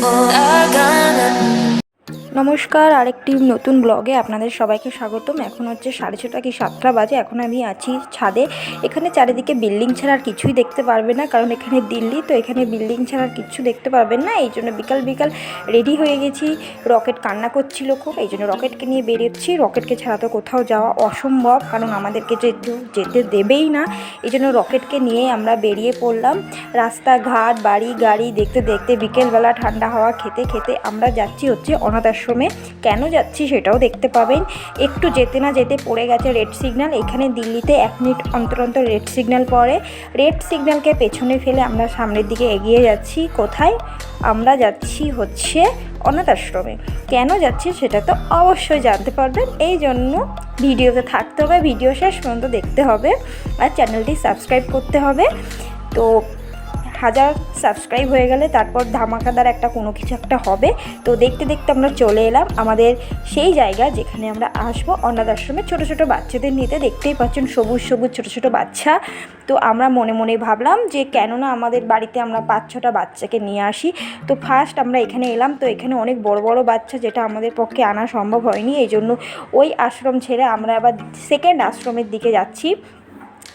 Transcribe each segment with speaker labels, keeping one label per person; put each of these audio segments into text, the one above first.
Speaker 1: oh. নমস্কার, আরেকটি নতুন ব্লগে আপনাদের সবাইকে স্বাগতম। এখন হচ্ছে সাড়ে ছটা কি সাতটা বাজে, এখন আমি আছি ছাদে। এখানে চারিদিকে বিল্ডিং ছাড়া আর কিছুই দেখতে পারবে না, কারণ এখানে দিল্লি, তো এখানে বিল্ডিং ছাড়া আর কিছু দেখতে পারবেন না। এই জন্য বিকাল বিকাল রেডি হয়ে গেছি। রকেট কান্না করছিল খুব, এই জন্য রকেটকে নিয়ে বেরিয়েছি রকেটকে ছাড়া তো কোথাও যাওয়া অসম্ভব, কারণ আমাদেরকে যেহেতু যেতে দেবেই না। এই জন্য রকেটকে নিয়ে আমরা বেরিয়ে পড়লাম। রাস্তাঘাট, বাড়ি, গাড়ি, দেখতে দেখতে বিকেলবেলা ঠান্ডা হাওয়া খেতে খেতে আমরা যাচ্ছি হচ্ছে অনাথ আশ্রমে। কেন যাচ্ছি সেটাও দেখতে পাবেন। একটু যেতে না যেতে পড়ে গেছে রেড সিগন্যাল। এখানে দিল্লিতে এক মিনিট অন্তর অন্তর রেড সিগন্যাল পড়ে। রেড সিগন্যালকে পেছনে ফেলে আমরা সামনের দিকে এগিয়ে যাচ্ছি। কোথায়? আমরা যাচ্ছি হচ্ছে অনাথ আশ্রমে। কেন যাচ্ছি সেটা তো অবশ্যই জানতে পারবেন। এই জন্য ভিডিওতে থাকতে হবে। ভিডিও শেষ পর্যন্ত দেখতে হবে। আর চ্যানেলটি সাবস্ক্রাইব করতে হবে। তো হাজার সাবস্ক্রাইব হয়ে গেলে তারপর ধামাকাদার একটা কোনো কিছু একটা হবে। তো দেখতে দেখতে আমরা চলে এলাম আমাদের সেই জায়গা যেখানে আমরা আসব অনাথ আশ্রমে। ছোটো ছোটো বাচ্চাদের নিতে দেখতেই পাচ্ছেন সবুজ সবুজ ছোটো ছোটো বাচ্চা। তো আমরা মনে মনে ভাবলাম যে কেননা আমাদের বাড়িতে আমরা পাঁচ ছটা বাচ্চাকে নিয়ে আসি, তো ফার্স্ট আমরা এখানে এলাম। তো এখানে অনেক বড় বড় বাচ্চা যেটা আমাদের পক্ষে আনা সম্ভব হয়নি। এই জন্য ওই আশ্রম ছেড়ে আমরা আবার সেকেন্ড আশ্রমের দিকে যাচ্ছি।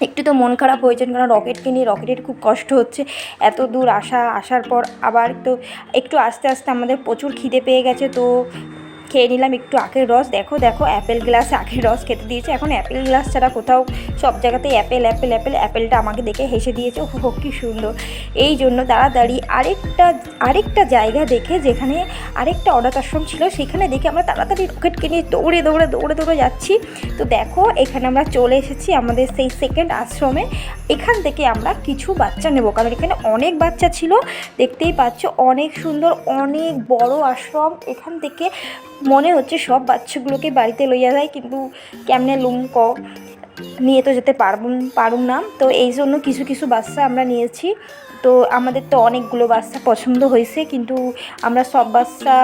Speaker 1: একটু তো মন খারাপ হয়েছে কারণ রকেটকে নিয়ে রকেটের খুব কষ্ট হচ্ছে। এত দূর আসা, আসার পর আবার তো একটু আস্তে আস্তে আমাদের প্রচুর খিদে পেয়ে গেছে, তো খেয়ে নিলাম একটু আখের রস। দেখো দেখো অ্যাপেল গ্লাসে আখের রস খেতে দিয়েছে। এখন অ্যাপেল গ্লাস ছাড়া কোথাও সব জায়গাতেই অ্যাপেল অ্যাপেল অ্যাপেল অ্যাপেলটা আমাকে দেখে হেসে দিয়েছে। ও কী সুন্দর। এই জন্য তাড়াতাড়ি আরেকটা আরেকটা জায়গা দেখে যেখানে আরেকটা অনাথ আশ্রম ছিল, সেখানে দেখে আমরা তাড়াতাড়ি রকেটকে নিয়ে দৌড়ে দৌড়ে দৌড়ে দৌড়ে যাচ্ছি। তো দেখো, এখানে আমরা চলে এসেছি আমাদের সেই সেকেন্ড আশ্রমে। এখান থেকে আমরা কিছু বাচ্চা নেব। কারণ এখানে অনেক বাচ্চা ছিল। দেখতেই পাচ্ছ, অনেক সুন্দর, অনেক বড় আশ্রম। এখান থেকে মনে হচ্ছে সব বাচ্চাগুলোকে বাড়িতে লইয়া যায়, কিন্তু কেমনে লুম ক, নিয়ে তো যেতে পারব পারুম না। তো এই জন্য কিছু কিছু বাচ্চা আমরা নিয়েছি। তো আমাদের তো অনেকগুলো বাচ্চা পছন্দ হয়েছে, কিন্তু আমরা সব বাচ্চা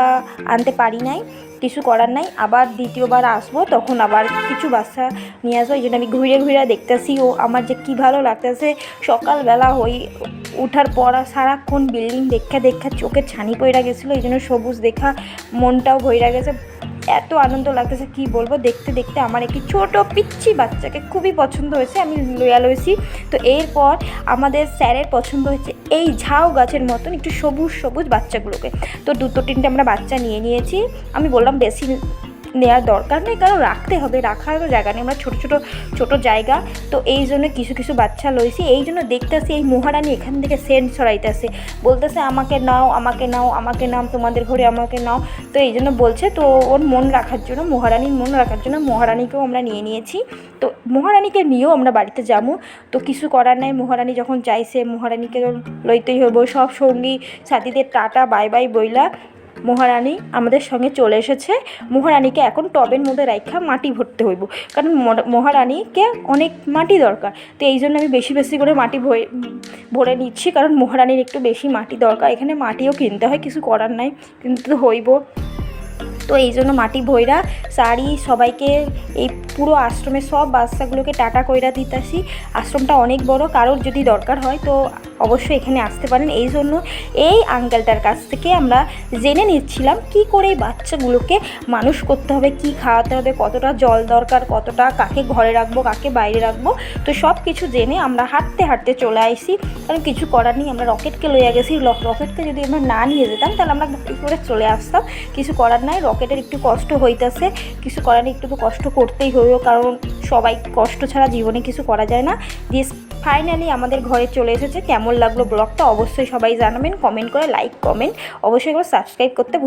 Speaker 1: আনতে পারি নাই, কিছু করার নাই। আবার দ্বিতীয়বার আসব, তখন আবার কিছু বাচ্চা নিয়ে আসব। এই জন্য আমি ঘুরে ঘুরে দেখতেছি, ও আমার যে কী ভালো লাগতেছে। সকালবেলা হই উঠার পর সারাক্ষণ বিল্ডিং দেখা দেখা চোখে ছানি পইরা গেছিল, এই জন্য সবুজ দেখা মনটাও ভইরা গেছে। এত আনন্দ লাগতেছে, কি বলব? দেখতে দেখতে আমার একটি ছোট পিচ্ছি বাচ্চাকে খুবই পছন্দ হয়েছে, আমি লয়াল লয়েছি তো এরপর আমাদের স্যারের পছন্দ হয়েছে এই ঝাউ গাছের মতন একটু সবুজ সবুজ বাচ্চাগুলোকে। তো দুটো তিনটে আমরা বাচ্চা নিয়ে নিয়েছি। আমি বললাম বেশি নেওয়ার দরকার নেই, কারণ রাখতে হবে রাখারও জায়গা নেই। আমরা ছোটো ছোটো ছোটো জায়গা, তো এই জন্য কিছু কিছু বাচ্চা লইছি। এই জন্য দেখতেছি এই মহারানী এখান থেকে সেন্ট ছড়াইতেছে। বলতেছে, আমাকে নাও আমাকে নাও আমাকে নাও, তোমাদের ঘরে আমাকে নাও। তো এই জন্য বলছে, তো ওর মন রাখার জন্য, মহারানীর মন রাখার জন্য মহারানীকেও আমরা নিয়ে নিয়েছি। তো মহারানীকে নিয়েও আমরা বাড়িতে যাব। তো কিছু করার নাই, মহারানী যখন চাইছে, মহারানীকে লইতেই হইব। সব সঙ্গী সাথীদের টাটা, বাই বাই বইলা। মহারানী আমাদের সঙ্গে চলে এসেছে। মহারানীকে এখন টবের মধ্যে রাখা মাটি ভরতে হইব। কারণ মহারানীকে অনেক মাটি দরকার। তো এই জন্য আমি বেশি বেশি করে মাটি ভরে নিচ্ছি। কারণ মহারানীর একটু বেশি মাটি দরকার। এখানে মাটিও কিনতে হয়, কিছু করার নাই। কিন্তু হইব। তো এই জন্য মাটি ভৈরা শাড়ি সবাইকে, এই পুরো আশ্রমে সব বাচ্চাগুলোকে টাটা কইরা দিতেছি। আশ্রমটা অনেক বড়, কারোর যদি দরকার হয় তো অবশ্যই এখানে আসতে পারেন। এই জন্য এই আঙ্কেলটার কাছ থেকে আমরা জেনে নিচ্ছিলাম কি করে এই বাচ্চাগুলোকে মানুষ করতে হবে, কি খাওয়াতে হবে, কতটা জল দরকার, কতটা কাকে ঘরে রাখব, কাকে বাইরে রাখব। তো সব কিছু জেনে আমরা হাঁটতে হাঁটতে চলে আইসি কারণ কিছু করার নেই, আমরা রকেটকে লইয়া গেছি। রকেটকে যদি আমরা না নিয়ে যেতাম, তাহলে আমরা গাড়ি করে চলে আসতাম। কিছু করার নাই, রকেটের একটু কষ্ট হইতাছে। কিছু করার একটু তো কষ্ট করতেই হইব কারণ সবাই কষ্ট ছাড়া জীবনে কিছু করা যায় না। দিয়ে ফাইনালি আমাদের ঘরে চলে এসেছে। কেমন লাগল ব্লগটা অবশ্যই সবাই জানাবেন কমেন্ট করে লাইক কমেন্ট অবশ্যই সাবস্ক্রাইব করতে